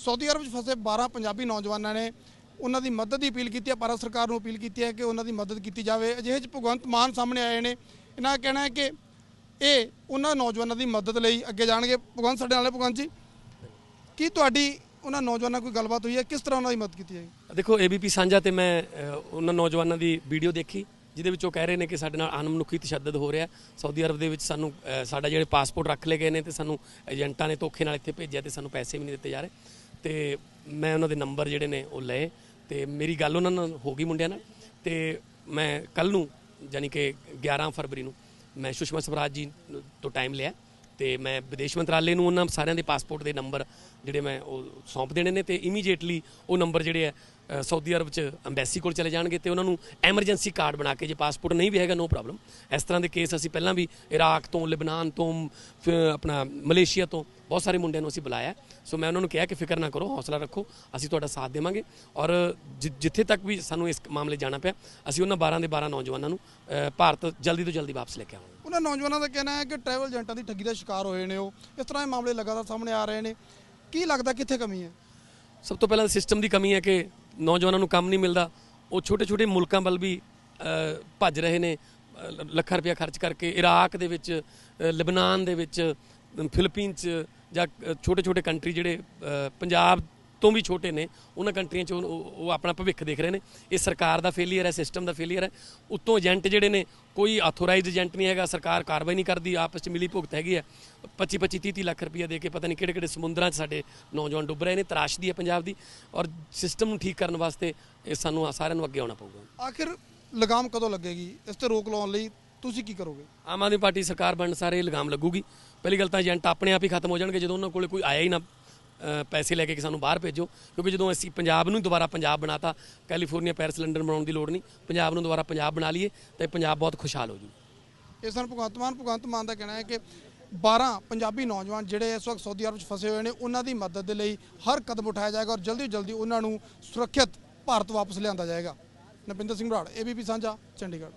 Saudi Arab 'ਚ ਫਸੇ 12 ਪੰਜਾਬੀ ਨੌਜਵਾਨਾਂ ਨੇ ਉਹਨਾਂ ਦੀ ਮਦਦ ਦੀ ਅਪੀਲ ਕੀਤੀ ਹੈ, ਭਾਰਤ ਸਰਕਾਰ ਨੂੰ ਅਪੀਲ ਕੀਤੀ ਹੈ ਕਿ ਉਹਨਾਂ ਦੀ ਮਦਦ ਕੀਤੀ ਜਾਵੇ। ਅਜਿਹੇ 'ਚ ਭਗਵੰਤ ਮਾਨ ਸਾਹਮਣੇ ਆਏ ਨੇ। ਇਹਨਾਂ ਦਾ ਕਹਿਣਾ ਹੈ ਕਿ ਇਹ ਉਹਨਾਂ ਨੌਜਵਾਨਾਂ ਦੀ ਮਦਦ ਲਈ ਅੱਗੇ ਜਾਣਗੇ। ਭਗਵੰਤ, ਸਾਡੇ ਨਾਲ ਹੈ ਭਗਵੰਤ ਜੀ। ਕੀ ਤੁਹਾਡੀ ਉਹਨਾਂ ਨੌਜਵਾਨਾਂ ਕੋਈ ਗੱਲਬਾਤ ਹੋਈ ਹੈ? ਕਿਸ ਤਰ੍ਹਾਂ ਉਹਨਾਂ ਦੀ ਮਦਦ ਕੀਤੀ ਜਾਏਗੀ ਦੇਖੋ ਏਬੀਪੀ ਸਾਂਝਾ ਤੇ ਮੈਂ ਉਹਨਾਂ ਨੌਜਵਾਨਾਂ ਦੀ ਵੀਡੀਓ ਦੇਖੀ, ਜਿਹਦੇ ਵਿੱਚ ਉਹ ਕਹਿ ਰਹੇ ਨੇ ਕਿ ਸਾਡੇ ਨਾਲ ਅਨਮਨੁੱਖੀ ਤਸ਼ੱਦਦ ਹੋ ਰਿਹਾ ਸਾਊਦੀ ਅਰਬ ਦੇ ਵਿੱਚ ਸਾਨੂੰ ਸਾਡਾ ਜਿਹੜੇ ਪਾਸਪੋਰਟ ਰੱਖ ਲਏ ਗਏ ਨੇ ਤੇ ਸਾਨੂੰ ਏਜੰਟਾਂ ਨੇ ਧੋਖੇ ਨਾਲ ਇੱਥੇ ਭੇਜਿਆ ਤੇ ਸਾਨੂੰ ਪੈਸੇ ਵੀ ਨਹੀਂ ਦਿੱਤੇ ਜਾ ਰਹੇ। ਤੇ ਮੈਂ ਉਹਨਾਂ ਦੇ ਨੰਬਰ ਜਿਹੜੇ ਨੇ ਉਹ ਲਏ ਤੇ ਮੇਰੀ ਗੱਲ ਉਹਨਾਂ ਨਾਲ ਹੋ ਗਈ ਮੁੰਡਿਆਂ ਨਾਲ ਤੇ ਮੈਂ ਕੱਲ ਨੂੰ ਯਾਨੀ ਕਿ 11 ਫਰਵਰੀ ਨੂੰ ਮੈਂ ਸੁਸ਼ਮਾ ਸਵਰਾਜ ਜੀ ਤੋਂ ਟਾਈਮ ਲਿਆ। ਤੇ ਮੈਂ ਵਿਦੇਸ਼ ਮੰਤਰਾਲੇ ਨੂੰ ਉਹਨਾਂ ਸਾਰਿਆਂ ਦੇ ਪਾਸਪੋਰਟ ਦੇ ਨੰਬਰ ਜਿਹੜੇ ਮੈਂ ਉਹ ਸੌਂਪ ਦੇਣੇ ਨੇ ਤੇ ਇਮੀਡੀਏਟਲੀ ਉਹ ਨੰਬਰ ਜਿਹੜੇ ਆ ਸਾਊਦੀ ਅਰਬ ਚ ਐਮਬੈਸੀ ਕੋਲ ਚਲੇ ਜਾਣਗੇ ਤੇ ਉਹਨਾਂ ਨੂੰ ਐਮਰਜੈਂਸੀ ਕਾਰਡ ਬਣਾ ਕੇ ਜੇ ਪਾਸਪੋਰਟ ਨਹੀਂ ਵੀ ਹੈਗਾ ਨੋ ਪ੍ਰੋਬਲਮ ਇਸ ਤਰ੍ਹਾਂ ਦੇ ਕੇਸ ਅਸੀਂ ਪਹਿਲਾਂ ਵੀ ਇਰਾਕ ਤੋਂ, ਲਿਬਨਾਨ ਤੋਂ, ਫਿਰ ਆਪਣਾ ਮਲੇਸ਼ੀਆ ਤੋਂ ਬਹੁਤ ਸਾਰੇ ਮੁੰਡਿਆਂ ਨੂੰ ਅਸੀਂ ਬੁਲਾਇਆ। ਸੋ ਮੈਂ ਉਹਨਾਂ ਨੂੰ ਕਿਹਾ ਕਿ ਫਿਕਰ ਨਾ ਕਰੋ, ਹੌਸਲਾ ਰੱਖੋ, ਅਸੀਂ ਤੁਹਾਡਾ ਸਾਥ ਦੇਵਾਂਗੇ। ਔਰ ਜਿ- ਜਿੱਥੇ ਤੱਕ ਵੀ ਸਾਨੂੰ ਇਸ ਮਾਮਲੇ ਜਾਣਾ ਪਿਆ, ਅਸੀਂ ਉਹਨਾਂ 12 ਦੇ 12 ਨੌਜਵਾਨਾਂ ਨੂੰ ਭਾਰਤ ਜਲਦੀ ਤੋਂ ਜਲਦੀ ਵਾਪਸ ਲੈ ਕੇ ਆਵਾਂਗੇ। ਉਹਨਾਂ ਨੌਜਵਾਨਾਂ ਦਾ ਕਹਿਣਾ ਹੈ ਕਿ ਟਰੈਵਲ ਏਜੰਟਾਂ ਦੀ ਠੱਗੀ ਦਾ ਸ਼ਿਕਾਰ ਹੋਏ ਨੇ ਉਹ। ਇਸ ਤਰ੍ਹਾਂ ਦੇ ਮਾਮਲੇ ਲਗਾਤਾਰ ਸਾਹਮਣੇ ਆ ਰਹੇ ਨੇ। ਕੀ ਲੱਗਦਾ ਕਿੱਥੇ ਕਮੀ ਹੈ? ਸਭ ਤੋਂ ਪਹਿਲਾਂ ਸਿਸਟਮ ਦੀ ਕਮੀ ਹੈ ਕਿ ਨੌਜਵਾਨਾਂ ਨੂੰ ਕੰਮ ਨਹੀਂ ਮਿਲਦਾ। ਉਹ ਛੋਟੇ ਛੋਟੇ ਮੁਲਕਾਂ ਵੱਲ ਵੀ ਭੱਜ ਰਹੇ ਨੇ। ਲੱਖਾਂ ਰੁਪਇਆ ਖਰਚ ਕਰਕੇ ਇਰਾਕ ਦੇ ਵਿੱਚ ਅ, ਲਿਬਨਾਨ ਦੇ ਵਿੱਚ ਅ, ਚ ਜਾਂ ਛੋਟੇ ਛੋਟੇ ਕੰਟਰੀ ਜਿਹੜੇ ਪੰਜਾਬ ਤੋਂ ਵੀ ਛੋਟੇ ਨੇ ਉਹਨਾਂ ਕੰਟਰੀਆਂ 'ਚ ਉਹ- ਆਪਣਾ ਭਵਿੱਖ ਦੇਖ ਰਹੇ ਨੇ। ਇਹ ਸਰਕਾਰ ਦਾ ਫੇਲੀਅਰ ਹੈ ਸਿਸਟਮ ਦਾ ਫੇਲੀਅਰ ਹੈ। ਉੱਤੋਂ ਏਜੰਟ ਜਿਹੜੇ ਨੇ ਕੋਈ ਆਥੋਰਾਈਜ਼ਡ ਏਜੰਟ ਨਹੀਂ ਹੈਗਾ ਸਰਕਾਰ ਕਾਰਵਾਈ ਨਹੀਂ ਕਰਦੀ ਆਪਸ 'ਚ ਮਿਲੀ ਭੁਗਤ ਹੈਗੀ ਹੈ। 25 25 30 30 ਲੱਖ ਰੁਪਇਆ ਦੇ ਕੇ ਪਤਾ ਨਹੀਂ ਕਿਹੜੇ ਕਿਹੜੇ ਸਮੁੰਦਰਾਂ 'ਚ ਸਾਡੇ ਨੌਜਵਾਨ ਡੁੱਬ ਰਹੇ ਨੇ ਤਰਾਸ਼ਦੀ ਹੈ ਪੰਜਾਬ ਦੀ। ਔਰ ਸਿਸਟਮ ਨੂੰ ਠੀਕ ਕਰਨ ਵਾਸਤੇ ਇਹ ਸਾਨੂੰ ਸਾਰਿਆਂ ਨੂੰ ਅੱਗੇ ਆਉਣਾ ਪਊਗਾ। ਆਖਿਰ ਲਗਾਮ ਕਦੋਂ ਲੱਗੇਗੀ? ਇਸ ਤੇ ਰੋਕ ਲਾਉਣ ਲਈ ਤੁਸੀਂ ਕੀ ਕਰੋਗੇ? ਆਮ ਆਦਮੀ ਪਾਰਟੀ ਸਰਕਾਰ ਬਣਨ ਸਾਰੇ ਲਗਾਮ ਲੱਗੂਗੀ। ਪਹਿਲੀ ਗੱਲ ਤਾਂ ਏਜੰਟ ਆਪਣੇ ਆਪ ਹੀ ਖਤਮ ਹੋ ਜਾਣਗੇ ਜਦੋਂ ਉਹਨਾਂ ਕੋਲੇ ਕੋਈ ਆਇਆ ਹੀ ਨਾ। ਪੈਸੇ ਲੈ ਕੇ ਕਿ ਸਾਨੂੰ ਬਾਹਰ ਭੇਜੋ, ਕਿਉਂਕਿ ਜਦੋਂ ਅਸੀਂ ਪੰਜਾਬ ਨੂੰ ਦੁਬਾਰਾ ਪੰਜਾਬ ਬਣਾਤਾ, ਕੈਲੀਫੋਰਨੀਆ ਪੈਰਿਸ, ਲੰਡਨ ਬਣਾਉਣ ਦੀ ਲੋੜ ਨਹੀਂ। ਪੰਜਾਬ ਨੂੰ ਦੁਬਾਰਾ ਪੰਜਾਬ ਬਣਾ ਲਈਏ, ਤਾਂ ਪੰਜਾਬ ਬਹੁਤ ਖੁਸ਼ਹਾਲ ਹੋ ਜੂ। ਇਸ ਨਾਲ ਭਗਵੰਤ ਮਾਨ ਭਗਵੰਤ ਮਾਨ ਦਾ ਕਹਿਣਾ ਹੈ ਕਿ 12 ਪੰਜਾਬੀ ਨੌਜਵਾਨ ਜਿਹੜੇ ਇਸ ਵਕਤ ਸਾਊਦੀ ਅਰਬ 'ਚ ਫਸੇ ਹੋਏ ਨੇ, ਉਹਨਾਂ ਦੀ ਮਦਦ ਦੇ ਲਈ ਹਰ ਕਦਮ ਉਠਾਇਆ ਜਾਏਗਾ ਔਰ ਜਲਦੀ ਤੋਂ ਜਲਦੀ ਉਹਨਾਂ ਨੂੰ ਸੁਰੱਖਿਅਤ ਭਾਰਤ ਵਾਪਸ ਲਿਆਂਦਾ ਜਾਏਗਾ। ਨਪਿੰਦਰ ਸਿੰਘ ਬਰਾੜ ਏਬੀਪੀ ਸਾਂਝਾ, ਚੰਡੀਗੜ੍ਹ।